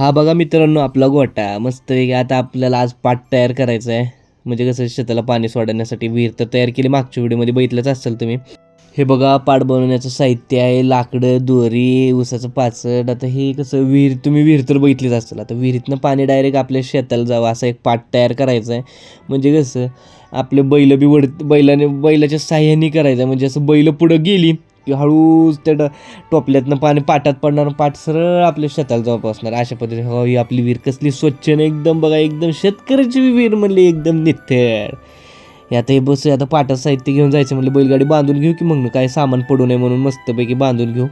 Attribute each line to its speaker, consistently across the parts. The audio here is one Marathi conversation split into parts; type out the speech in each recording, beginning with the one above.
Speaker 1: हा बघा मित्रांनो आपला गोटा मस्त आता आपल्याला आज पाट तयार करायचा आहे म्हणजे कसं शेताला पाणी सोडण्यासाठी विहीर तर तयार केली मागच्या व्हिडिओमध्ये बघितलंच असेल तुम्ही. हे बघा पाट बनवण्याचं साहित्य आहे लाकडं दोरी उसाचं पाचड. आता हे कसं विहीर तुम्ही विहीर तर बघितलीच असेल. आता विहिरीतनं पाणी डायरेक्ट आपल्या शेताला जावं असा एक पाट तयार करायचा आहे म्हणजे कसं आपले बैल बी वड बैलाने बैलाच्या साह्याने करायचं आहे म्हणजे असं बैल पुढं गेली की हळूच त्या ड- टोपल्यातनं पाणी पाटात पडणार पाट सरळ आपल्या शेताला जाऊन पोचणार अशा पद्धतीने हो ही आपली विहीर कसली स्वच्छ ना एकदम बघा एकदम शेतकऱ्याची विहीर म्हणली एकदम निथळ. हे आता हे बस आता पाटात साहित्य घेऊन जायचं म्हणलं बैलगाडी बांधून घेऊ की मग? काय सामान पडू नये म्हणून मस्तपैकी बांधून घेऊ.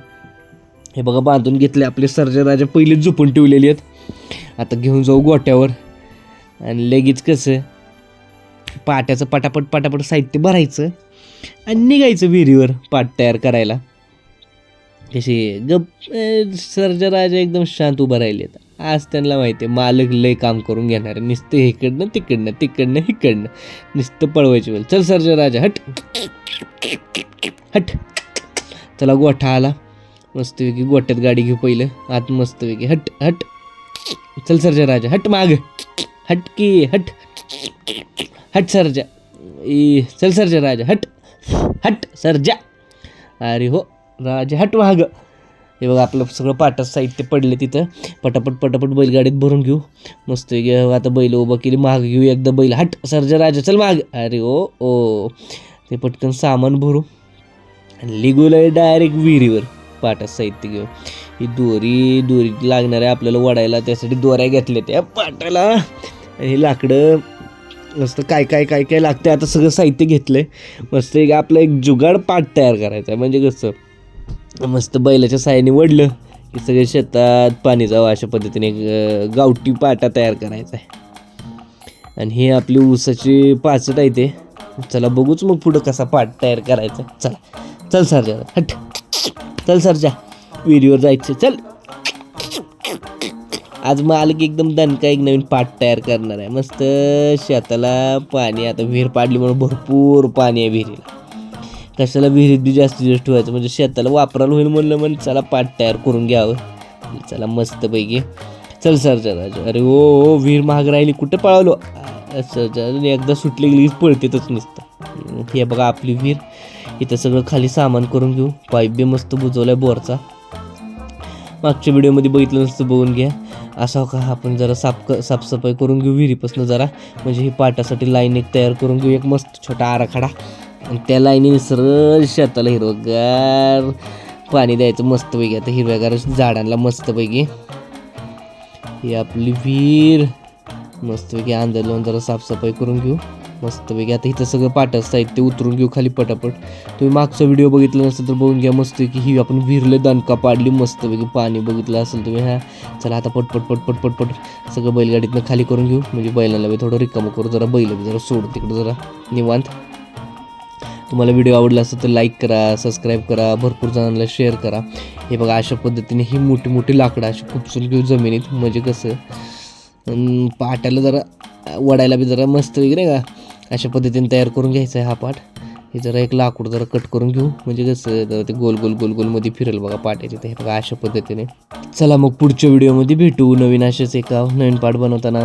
Speaker 1: हे बघा बांधून घेतले आपले सर्जराजा पहिले झोपून ठेवलेली आहेत. आता घेऊन जाऊ गोट्यावर. आणि लगेच कसं पाट्याचं पटापट पटापट साहित्य भरायचं. आणि निघायचं विहिरीवर पाट तयार करायला. कसे गप सर्जराजा एकदम शांत उभं राहिलेत आज त्यांना माहिती आहे मालक लय काम करून घेणार आहे. नुसतं इकडनं तिकडनं तिकडनं इकडनं. नुसतं पळवायची वेळ चल सर्जराजा हट. हट. चला गोठा आला. मस्तपैकी गोठ्यात गाडी घेऊ पहिलं. आत मस्तपैकी हट हट. चल सर्जराजा हट माग. हट की हट. हट सरजा ई चल सरजा राजा हट. हट सर्जा. अरे हो राजा हट वाघ हे बघा आपलं सगळं पाटात साहित्य पडले तिथं. पटापट पटापट बैलगाडीत भरून घेऊ. मस्त आता बैल उभं केली माग घेऊ एकदा बैल. हट सर्जा राजा चल माग. अरे ओ ओ. ते पटकन सामान भरू. आणि लिगूला डायरेक्ट विहिरीवर. पाटात साहित्य घेऊ ही दोरी दोरी लागणार आहे आपल्याला वडायला त्यासाठी दोऱ्या घेतल्या त्या पाटाला. आणि हे लाकडं मस्त काय काय काय काय लागते आता सगळं साहित्य घेतलंय. मस्त एक आपलं एक जुगाड पाट तयार करायचा आहे म्हणजे कसं? मस्त बैलाच्या साह्याने वडलं की सगळे शेतात पाणी जावं अशा पद्धतीने एक गावठी पाटा तयार करायचा आहे आणि हे आपली ऊसाची पाचट आहे ते. चला बघूच मग पुढं कसा पाठ तयार करायचा. आहे. चला चल सरजा हट. चल सरजा विहिरीवर जायचं. चल. आज मालक एकदम दणका एक नवीन पाट तयार करणार आहे. मस्त शेताला पाणी आता विहीर पाडली म्हणून भरपूर पाणी आहे विहिरीला. कशाला विहिरीत बी जास्तीत जास्त ठेवायचं? म्हणजे शेताला वापरायला होईल म्हणलं म्हणजे चला पाट तयार करून घ्यावं. चला मस्तपैकी. चल सरजा अरे ओ ओ विहीर महाग राहिली. कुठं पळालो? सरजा एकदा सुटली गेली पळतेतच नुसतं. हे बघा आपली विहीर. इथं सगळं खाली सामान करून घेऊ. पाईप बी मस्त बुजवलाय बोरचा. मागच्या व्हिडिओमध्ये बघितलं नसतं बघून घ्या. असा का आपण जरा साफ साफसफाई करून घेऊ विहिरीपासून जरा. म्हणजे ही पाटासाठी लाईन एक तयार करून घेऊ एक मस्त छोटा आराखडा. आणि त्या लाईनीने सरळ शेताला हिरवगार पाणी द्यायचं मस्तपैकी. आता हिरव्यागार झाडांना मस्तपैकी ही आपली विहीर मस्तपैकी अंदर लावून जरा साफसफाई करून घेऊ. मस्तपैकी आता इथं सगळं पाटत आहेत ते उतरून घेऊ खाली पटापट. तुम्ही मागचा व्हिडिओ बघितला नसेल तर बघून घ्या मस्त की ही आपण विहिरलं दणका पाडली मस्तपैकी पाणी बघितलं असेल तुम्ही हा. चला आता पटपट पटपट पटपट सगळं बैलगाडीतनं खाली करून घेऊ. म्हणजे बैलाला बी थोडं रिकामं करू जरा बैल बी जरा सोड तिकडं जरा निवांत. तुम्हाला व्हिडिओ आवडला असेल तर लाईक करा सबस्क्राईब करा भरपूर जणांना शेअर करा. हे बघा अशा पद्धतीने ही मोठी मोठी लाकडं अशी खुपसून घेऊ जमिनीत. म्हणजे कसं पाट्याला जरा वडायला बी जरा मस्त वगैरे का? अशा पद्धतीने तयार करून घ्यायचा आहे हा पाठ. हे जरा एक लाकूड जरा कट करून घेऊ. म्हणजे कसं ते गोल गोल गोल गोलमध्ये फिरेल बघा पाट्याचे तर हे बघा अशा पद्धतीने. चला मग पुढच्या व्हिडिओमध्ये भेटू. नवीन असेच एका नवीन पाठ बनवताना.